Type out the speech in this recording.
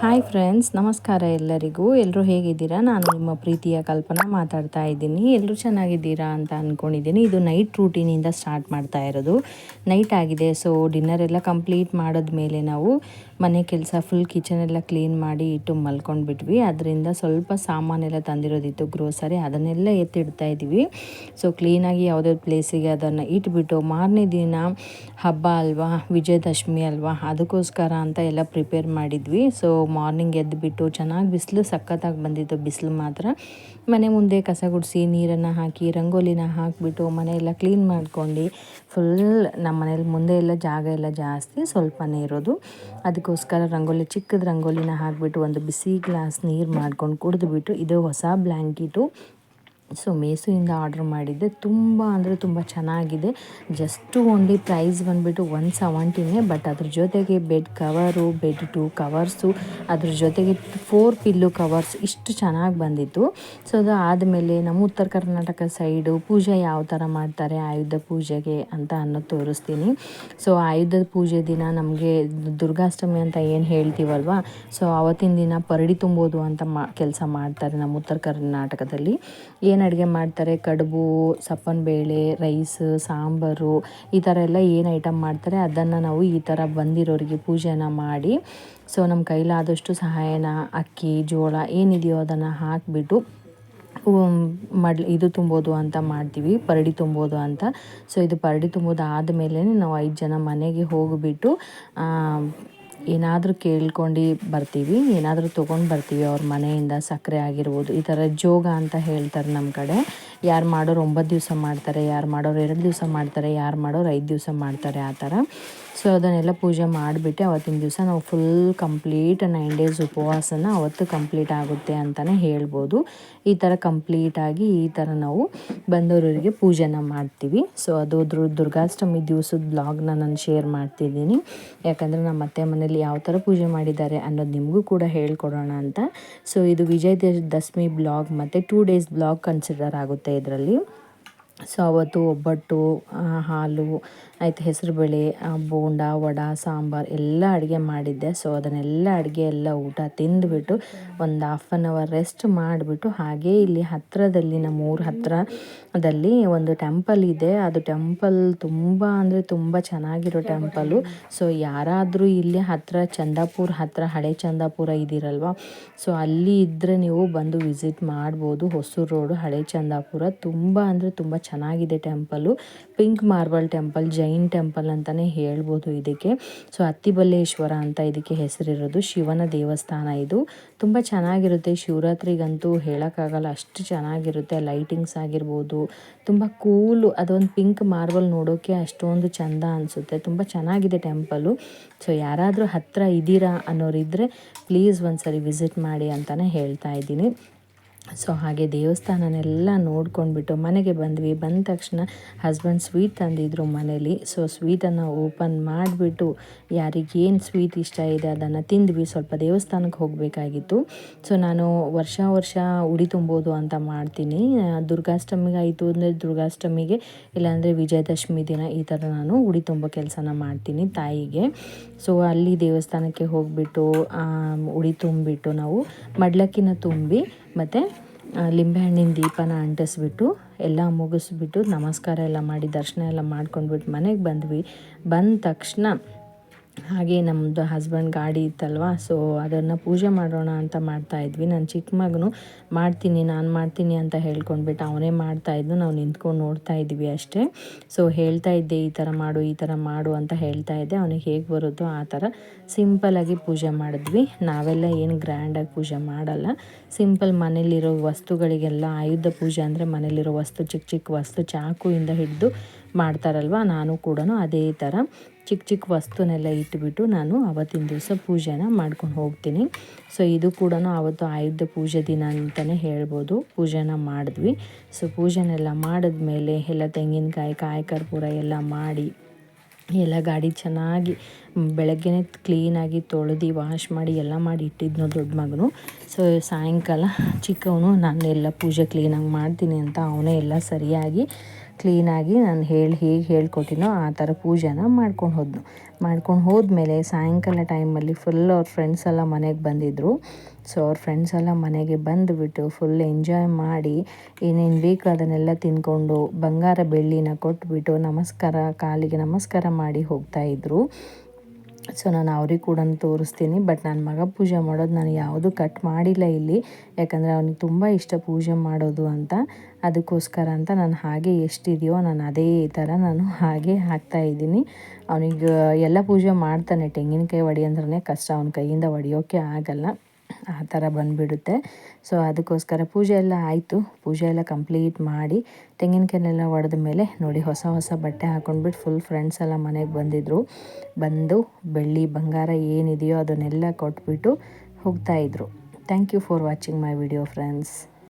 Hi friends ನಮಸ್ಕಾರ ಎಲ್ಲರಿಗೂ. ಎಲ್ಲರೂ ಹೇಗಿದ್ದೀರಾ? ನಾನು ನಿಮ್ಮ ಪ್ರೀತಿಯ ಕಲ್ಪನಾ ಮಾತಾಡ್ತಾ ಇದ್ದೀನಿ. ಎಲ್ಲರೂ ಚೆನ್ನಾಗಿದ್ದೀರಾ ಅಂತ ಅಂದ್ಕೊಂಡಿದ್ದೀನಿ ಇದು ನೈಟ್ ರೂಟೀನಿಂದ ಸ್ಟಾರ್ಟ್ ಮಾಡ್ತಾ ಇರೋದು. ನೈಟ್ ಆಗಿದೆ ಸೊ ಡಿನ್ನರ್ ಎಲ್ಲ ಕಂಪ್ಲೀಟ್ ಮಾಡಿದ್ಮೇಲೆ ನಾವು ಮನೆ ಕೆಲಸ ಫುಲ್ ಕಿಚನ್ ಎಲ್ಲ ಕ್ಲೀನ್ ಮಾಡಿ ಇಟ್ಟು ಮಲ್ಕೊಂಡ್ಬಿಟ್ವಿ. ಅದರಿಂದ ಸ್ವಲ್ಪ ಸಾಮಾನೆಲ್ಲ ತಂದಿರೋದಿತ್ತು ಗ್ರೋಸರಿ ಅದನ್ನೆಲ್ಲ ಎತ್ತಿಡ್ತಾ ಇದ್ದೀವಿ. ಸೊ ಕ್ಲೀನಾಗಿ ಯಾವುದೇ ಪ್ಲೇಸಿಗೆ ಅದನ್ನು ಇಟ್ಬಿಟ್ಟು ಮಾರನೇ ದಿನ ಹಬ್ಬ ಅಲ್ವಾ, ವಿಜಯದಶಮಿ ಅಲ್ವಾ, ಅದಕ್ಕೋಸ್ಕರ ಅಂತ ಎಲ್ಲ ಪ್ರಿಪೇರ್ ಮಾಡಿದ್ವಿ. ಸೊ ಮಾರ್ನಿಂಗ್ ಎದ್ದುಬಿಟ್ಟು ಚೆನ್ನಾಗಿ ಬಿಸಿಲು ಸಖತ್ತಾಗಿ ಬಂದಿತ್ತು ಬಿಸಿಲು ಮಾತ್ರ. ಮನೆ ಮುಂದೆ ಕಸ ಗುಡಿಸಿ, ನೀರನ್ನು ಹಾಕಿ, ರಂಗೋಲಿನ ಹಾಕಿಬಿಟ್ಟು ಮನೆಯೆಲ್ಲ ಕ್ಲೀನ್ ಮಾಡ್ಕೊಂಡು, ಫುಲ್ ನಮ್ಮ ಮನೇಲಿ ಮುಂದೆ ಎಲ್ಲ ಜಾಗ ಎಲ್ಲ ಜಾಸ್ತಿ ಸ್ವಲ್ಪನೇ ಇರೋದು. ಅದಕ್ಕೋಸ್ಕರ ರಂಗೋಲಿ, ಚಿಕ್ಕದ ರಂಗೋಲಿನ ಹಾಕಿಬಿಟ್ಟು ಒಂದು ಬಿಸಿ ಗ್ಲಾಸ್ ನೀರು ಮಾಡ್ಕೊಂಡು ಕುಡಿದ್ಬಿಟ್ಟು, ಇದು ಹೊಸ ಬ್ಲ್ಯಾಂಕೆಟು ಸೊ ಮೇಸುಯಿಂದ ಆರ್ಡ್ರ್ ಮಾಡಿದ್ದೆ. ತುಂಬ ಅಂದರೆ ತುಂಬ ಚೆನ್ನಾಗಿದೆ. ಜಸ್ಟು ಓನ್ಲಿ ಪ್ರೈಸ್ ಬಂದುಬಿಟ್ಟು ಒನ್ ಸೆವೆಂಟಿನೇ ಬಟ್ ಅದ್ರ ಜೊತೆಗೆ bed cover bed two covers ಅದ್ರ ಜೊತೆಗೆ ಫೋರ್ ಪಿಲ್ಲು ಕವರ್ಸ್ ಇಷ್ಟು ಚೆನ್ನಾಗಿ ಬಂದಿತ್ತು. ಸೊ ಅದು ಆದಮೇಲೆ ನಮ್ಮ ಉತ್ತರ ಕರ್ನಾಟಕ ಸೈಡು ಪೂಜೆ ಯಾವ ಥರ ಮಾಡ್ತಾರೆ, ಆಯುಧ ಪೂಜೆಗೆ ಅಂತ ಅನ್ನೋದು ತೋರಿಸ್ತೀನಿ. ಸೊ ಆಯುಧ ಪೂಜೆ ದಿನ ನಮಗೆ ದುರ್ಗಾಷ್ಟಮಿ ಅಂತ ಏನು ಹೇಳ್ತೀವಲ್ವ? ಸೊ ಆವತ್ತಿನ ದಿನ ಪರಡಿ ತುಂಬೋದು ಅಂತ ಮಾ, ಕೆಲಸ ಮಾಡ್ತಾರೆ ನಮ್ಮ ಉತ್ತರ ಕರ್ನಾಟಕದಲ್ಲಿ. ಏನು ಅಡುಗೆ ಮಾಡ್ತಾರೆ? ಕಡುಬು, ಸಪ್ಪನ ಬೇಳೆ, ರೈಸ್, ಸಾಂಬಾರು ಈ ಥರ ಎಲ್ಲ ಏನು ಐಟಮ್ ಮಾಡ್ತಾರೆ? ಅದನ್ನು ನಾವು ಈ ಥರ ಬಂದಿರೋರಿಗೆ ಪೂಜೆನ ಮಾಡಿ, ಸೊ ನಮ್ಮ ಕೈಲಾದಷ್ಟು ಸಹಾಯನ, ಅಕ್ಕಿ, ಜೋಳ ಏನಿದೆಯೋ ಅದನ್ನು ಹಾಕಿಬಿಟ್ಟು ಮಡ್ ಇದು ತುಂಬೋದು ಅಂತ ಮಾಡ್ತೀವಿ, ಪರಡಿ ತುಂಬೋದು ಅಂತ. ಸೊ ಇದು ಪರಡಿ ತುಂಬೋದು ಆದಮೇಲೆ ನಾವು ಐದು ಜನ ಮನೆಗೆ ಹೋಗಿಬಿಟ್ಟು ಏನಾದರೂ ಕೇಳ್ಕೊಂಡು ಬರ್ತೀವಿ, ಏನಾದರೂ ತೊಗೊಂಡು ಬರ್ತೀವಿ, ಅವ್ರ ಮನೆಯಿಂದ ಸಕ್ಕರೆ ಆಗಿರ್ಬೋದು, ಈ ಥರ ಜೋಗ ಅಂತ ಹೇಳ್ತಾರೆ ನಮ್ಮ ಕಡೆ. ಯಾರು ಮಾಡೋರು ಒಂಬತ್ತು ದಿವಸ ಮಾಡ್ತಾರೆ, ಯಾರು ಮಾಡೋರು ಎರಡು ದಿವಸ ಮಾಡ್ತಾರೆ, ಯಾರು ಮಾಡೋರು ಐದು ದಿವಸ ಮಾಡ್ತಾರೆ, ಆ ಥರ. ಸೊ ಅದನ್ನೆಲ್ಲ ಪೂಜೆ ಮಾಡಿಬಿಟ್ಟು ಅವತ್ತಿನ ದಿವಸ ನಾವು ಫುಲ್ ಕಂಪ್ಲೀಟ್ ನೈನ್ ಡೇಸ್ ಉಪವಾಸನ ಅವತ್ತು ಕಂಪ್ಲೀಟ್ ಆಗುತ್ತೆ ಅಂತಲೇ ಹೇಳ್ಬೋದು. ಈ ಥರ ಕಂಪ್ಲೀಟಾಗಿ ಈ ಥರ ನಾವು ಬಂದವರಿಗೆ ಪೂಜೆನ ಮಾಡ್ತೀವಿ. ಸೊ ಅದು ದುರ್ಗಾಷ್ಟಮಿ ದಿವಸದ ಬ್ಲಾಗ್ನ ನಾನು ಶೇರ್ ಮಾಡ್ತಿದ್ದೀನಿ. ಯಾಕಂದರೆ ನಮ್ಮ ಅತ್ತೆ ಮನೇಲಿ ಯಾವ ಥರ ಪೂಜೆ ಮಾಡಿದ್ದಾರೆ ಅನ್ನೋದು ನಿಮಗೂ ಕೂಡ ಹೇಳ್ಕೊಡೋಣ ಅಂತ. ಸೊ ಇದು ವಿಜಯ ದಶಮಿ ಬ್ಲಾಗ್ ಮತ್ತು ಟೂ ಡೇಸ್ ಬ್ಲಾಗ್ ಕನ್ಸಿಡರ್ ಆಗುತ್ತೆ ಇದರಲ್ಲಿ. ಸೊ ಅವತ್ತು ಒಬ್ಬಟ್ಟು ಹಾಲು, ಆಯಿತು ಹೆಸರುಬೇಳೆ ಬೋಂಡ, ವಡ, ಸಾಂಬಾರು ಎಲ್ಲ ಅಡುಗೆ ಮಾಡಿದ್ದೆ. ಸೊ ಅದನ್ನೆಲ್ಲ ಅಡುಗೆ ಎಲ್ಲ ಊಟ ತಿಂದುಬಿಟ್ಟು ಒಂದು ಹಾಫ್ ಆನ್ ಅವರ್ ರೆಸ್ಟ್ ಮಾಡಿಬಿಟ್ಟು ಹಾಗೇ ಇಲ್ಲಿ ಹತ್ತಿರದಲ್ಲಿ ನಮ್ಮ ಊರ ಹತ್ತಿರದಲ್ಲಿ ಒಂದು ಟೆಂಪಲ್ ಇದೆ. ಅದು ಟೆಂಪಲ್ ತುಂಬ ಅಂದರೆ ತುಂಬ ಚೆನ್ನಾಗಿರೋ ಟೆಂಪಲು ಸೊ ಯಾರಾದರೂ ಇಲ್ಲಿ ಹತ್ತಿರ ಚಂದಾಪುರ ಹತ್ತಿರ ಹಳೆ ಚಂದಾಪುರ ಇದ್ದೀರಲ್ವ ಸೊ ಅಲ್ಲಿ ಇದ್ದರೆ ನೀವು ಬಂದು ವಿಸಿಟ್ ಮಾಡ್ಬೋದು. ಹೊಸೂರು ರೋಡು ಹಳೆ ಚಂದಾಪುರ. ತುಂಬ ಅಂದರೆ ತುಂಬ ಚೆನ್ನಾಗಿದೆ temple pink marble temple, Jain temple ಅಂತಲೇ ಹೇಳ್ಬೋದು ಇದಕ್ಕೆ. ಸೊ, ಅತ್ತಿಬಲ್ಲೇಶ್ವರ ಅಂತ ಇದಕ್ಕೆ ಹೆಸರಿರೋದು ಶಿವನ ದೇವಸ್ಥಾನ ಇದು. ತುಂಬ ಚೆನ್ನಾಗಿರುತ್ತೆ. ಶಿವರಾತ್ರಿಗಂತೂ ಹೇಳೋಕ್ಕಾಗಲ್ಲ. ಅಷ್ಟು ಚೆನ್ನಾಗಿರುತ್ತೆ. ಲೈಟಿಂಗ್ಸ್ ಆಗಿರ್ಬೋದು. ತುಂಬ ಕೂಲು, ಅದೊಂದು ಪಿಂಕ್ ಮಾರ್ಬಲ್ ನೋಡೋಕ್ಕೆ ಅಷ್ಟೊಂದು ಚೆಂದ ಅನಿಸುತ್ತೆ. ತುಂಬ ಚೆನ್ನಾಗಿದೆ ಟೆಂಪಲು. ಸೊ, ಯಾರಾದರೂ ಹತ್ತಿರ ಇದ್ದೀರಾ ಅನ್ನೋರಿದ್ದರೆ ಪ್ಲೀಸ್ ಒಂದು ಸರಿ ವಿಸಿಟ್ ಮಾಡಿ ಅಂತಲೇ ಹೇಳ್ತಾ ಇದ್ದೀನಿ. ಸೊ ಹಾಗೆ ದೇವಸ್ಥಾನನೆಲ್ಲ ನೋಡ್ಕೊಂಡ್ಬಿಟ್ಟು ಮನೆಗೆ ಬಂದ್ವಿ. ಬಂದ ತಕ್ಷಣ ಹಸ್ಬೆಂಡ್ ಸ್ವೀಟ್ ತಂದಿದ್ರು ಮನೇಲಿ. ಸೊ ಸ್ವೀಟನ್ನು ಓಪನ್ ಮಾಡಿಬಿಟ್ಟು ಯಾರಿಗೇನು ಸ್ವೀಟ್ ಇಷ್ಟ ಇದೆ ಅದನ್ನು ತಿಂದ್ವಿ. ಸ್ವಲ್ಪ ದೇವಸ್ಥಾನಕ್ಕೆ ಹೋಗಬೇಕಾಗಿತ್ತು. ಸೊ ನಾನು ವರ್ಷ ವರ್ಷ ಉಡಿ ತುಂಬೋದು ಅಂತ ಮಾಡ್ತೀನಿ. ದುರ್ಗಾಷ್ಟಮಿಗೆ ಆಯಿತು ಅಂದರೆ ದುರ್ಗಾಷ್ಟಮಿಗೆ, ಇಲ್ಲಾಂದರೆ ವಿಜಯದಶಮಿ ದಿನ ಈ ಥರ ನಾನು ಉಡಿ ತುಂಬೋ ಕೆಲಸನ ಮಾಡ್ತೀನಿ ತಾಯಿಗೆ. ಸೊ ಅಲ್ಲಿ ದೇವಸ್ಥಾನಕ್ಕೆ ಹೋಗಿಬಿಟ್ಟು ಉಡಿ ತುಂಬಿಟ್ಟು ನಾವು ಮಡ್ಲಕ್ಕಿನ ತುಂಬಿ ಮತ್ತು ಲಿಂಬೆಹಣ್ಣಿನ ದೀಪನ ಅಂಟಿಸ್ಬಿಟ್ಟು ಎಲ್ಲ ಮುಗಿಸ್ಬಿಟ್ಟು ನಮಸ್ಕಾರ ಎಲ್ಲ ಮಾಡಿ ದರ್ಶನ ಎಲ್ಲ ಮಾಡ್ಕೊಂಡ್ಬಿಟ್ಟು ಮನೆಗೆ ಬಂದ್ವಿ. ಬಂದ ತಕ್ಷಣ ಹಾಗೆ ನಮ್ಮದು ಹಸ್ಬೆಂಡ್ ಗಾಡಿ ಇತ್ತಲ್ವ? ಸೊ ಅದನ್ನು ಪೂಜೆ ಮಾಡೋಣ ಅಂತ ಮಾಡ್ತಾಯಿದ್ವಿ ನನ್ನ ಚಿಕ್ಕ ಮಗನು ಮಾಡ್ತೀನಿ, ನಾನು ಮಾಡ್ತೀನಿ ಅಂತ ಹೇಳ್ಕೊಂಡ್ಬಿಟ್ಟು ಅವನೇ ಮಾಡ್ತಾ ಮಾಡ್ತಾಯಿದ್ದು ನಾವು ನಿಂತ್ಕೊಂಡು ನೋಡ್ತಾ ಇದ್ವಿ ಅಷ್ಟೇ. ಸೊ ಹೇಳ್ತಾ ಇದ್ದೆ, ಈ ಥರ ಮಾಡು, ಈ ಥರ ಮಾಡು ಅಂತ ಹೇಳ್ತಾ ಇದ್ದೆ. ಅವನಿಗೆ ಹೇಗೆ ಬರುತ್ತೋ ಆ ಥರ ಸಿಂಪಲಾಗಿ ಪೂಜೆ ಮಾಡಿದ್ವಿ. ನಾವೆಲ್ಲ ಏನು ಗ್ರ್ಯಾಂಡಾಗಿ ಪೂಜೆ ಮಾಡಲ್ಲ. ಸಿಂಪಲ್ ಮನೇಲಿರೋ ವಸ್ತುಗಳಿಗೆಲ್ಲ ಆಯುಧ ಪೂಜೆ ಅಂದರೆ ಮನೇಲಿರೋ ವಸ್ತು ಚಿಕ್ಕ ಚಿಕ್ಕ ವಸ್ತು ಚಾಕುಯಿಂದ ಹಿಡಿದು ಮಾಡ್ತಾರಲ್ವ? ನಾನು ಕೂಡ ಅದೇ ಥರ ಚಿಕ್ಕ ಚಿಕ್ಕ ವಸ್ತುನೆಲ್ಲ ಇಟ್ಬಿಟ್ಟು ನಾನು ಆವತ್ತಿನ ದಿವಸ ಪೂಜೆನ ಮಾಡ್ಕೊಂಡು ಹೋಗ್ತೀನಿ. ಸೊ ಇದು ಕೂಡ ಆವತ್ತು ಆಯುಧ ಪೂಜೆ ದಿನ ಅಂತಲೇ ಹೇಳ್ಬೋದು. ಪೂಜೆನ ಮಾಡಿದ್ವಿ. ಸೊ ಪೂಜೆನೆಲ್ಲ ಮಾಡಿದ್ಮೇಲೆ ಎಲ್ಲ ತೆಂಗಿನಕಾಯಿ, ಕಾಯಿ ಕರ್ಪೂರ ಎಲ್ಲ ಮಾಡಿ, ಎಲ್ಲ ಗಾಡಿ ಚೆನ್ನಾಗಿ ಬೆಳಗ್ಗೆನೇ ಕ್ಲೀನಾಗಿ ತೊಳೆದು ವಾಶ್ ಮಾಡಿ ಎಲ್ಲ ಮಾಡಿ ಇಟ್ಟಿದ್ನೋ ದೊಡ್ಡ ಮಗನು. ಸೊ ಸಾಯಂಕಾಲ ಚಿಕ್ಕವನು ನಾನು ಎಲ್ಲ ಪೂಜೆ ಕ್ಲೀನಾಗಿ ಮಾಡ್ತೀನಿ ಅಂತ ಅವನೇ ಎಲ್ಲ ಸರಿಯಾಗಿ ಕ್ಲೀನಾಗಿ ನಾನು ಹೇಳಿ ಹೇಗೆ ಹೇಳ್ಕೊಟ್ಟಿನೋ ಆ ಥರ ಪೂಜೆನ ಮಾಡ್ಕೊಂಡು ಹೋದ್ನು. ಮಾಡ್ಕೊಂಡು ಹೋದ್ಮೇಲೆ ಸಾಯಂಕಾಲ ಟೈಮಲ್ಲಿ ಫುಲ್ ಅವ್ರ ಫ್ರೆಂಡ್ಸ್ ಎಲ್ಲ ಮನೆಗೆ ಬಂದಿದ್ದರು ಸೊ ಅವ್ರ ಫ್ರೆಂಡ್ಸ್ ಎಲ್ಲ ಮನೆಗೆ ಬಂದುಬಿಟ್ಟು ಫುಲ್ ಎಂಜಾಯ್ ಮಾಡಿ ಏನೇನು ಬೇಕು ಅದನ್ನೆಲ್ಲ ತಿಂದ್ಕೊಂಡು ಬಂಗಾರ ಬೆಳ್ಳಿನ ಕೊಟ್ಬಿಟ್ಟು ನಮಸ್ಕಾರ, ಕಾಲಿಗೆ ನಮಸ್ಕಾರ ಮಾಡಿ ಹೋಗ್ತಾಯಿದ್ರು ಸೊ ನಾನು ಅವ್ರಿಗೆ ಕೂಡ ತೋರಿಸ್ತೀನಿ. ಬಟ್ ನನ್ನ ಮಗ ಪೂಜೆ ಮಾಡೋದು ನಾನು ಯಾವುದು ಕಟ್ ಮಾಡಿಲ್ಲ ಇಲ್ಲಿ. ಯಾಕಂದರೆ ಅವ್ನಿಗೆ ತುಂಬ ಇಷ್ಟ ಪೂಜೆ ಮಾಡೋದು ಅಂತ. ಅದಕ್ಕೋಸ್ಕರ ಅಂತ ನಾನು ಹಾಗೆ ಎಷ್ಟಿದೆಯೋ ನಾನು ಅದೇ ಥರ ನಾನು ಹಾಗೆ ಹಾಕ್ತಾ ಇದ್ದೀನಿ. ಅವನಿಗೆ ಎಲ್ಲ ಪೂಜೆ ಮಾಡ್ತಾನೆ. ತೆಂಗಿನಕಾಯಿ ಒಡೆಯಂದ್ರೆ ಕಷ್ಟ. ಅವನ ಕೈಯಿಂದ ಹೊಡಿಯೋಕ್ಕೆ ಆಗಲ್ಲ. ಆ ಥರ ಬಂದುಬಿಡುತ್ತೆ. ಸೊ ಅದಕ್ಕೋಸ್ಕರ ಪೂಜೆ ಎಲ್ಲ ಆಯಿತು. ಪೂಜೆ ಎಲ್ಲ ಕಂಪ್ಲೀಟ್ ಮಾಡಿ ತೆಂಗಿನಕಾಯನ್ನೆಲ್ಲ ಒಡೆದ ಮೇಲೆ ನೋಡಿ, ಹೊಸ ಹೊಸ ಬಟ್ಟೆ ಹಾಕೊಂಡ್ಬಿಟ್ಟು ಫುಲ್ ಫ್ರೆಂಡ್ಸ್ ಎಲ್ಲ ಮನೆಗೆ ಬಂದಿದ್ದರು ಬಂದು ಬೆಳ್ಳಿ, ಬಂಗಾರ ಏನಿದೆಯೋ ಅದನ್ನೆಲ್ಲ ಕೊಟ್ಬಿಟ್ಟು ಹೋಗ್ತಾಯಿದ್ರು thank you for watching my video friends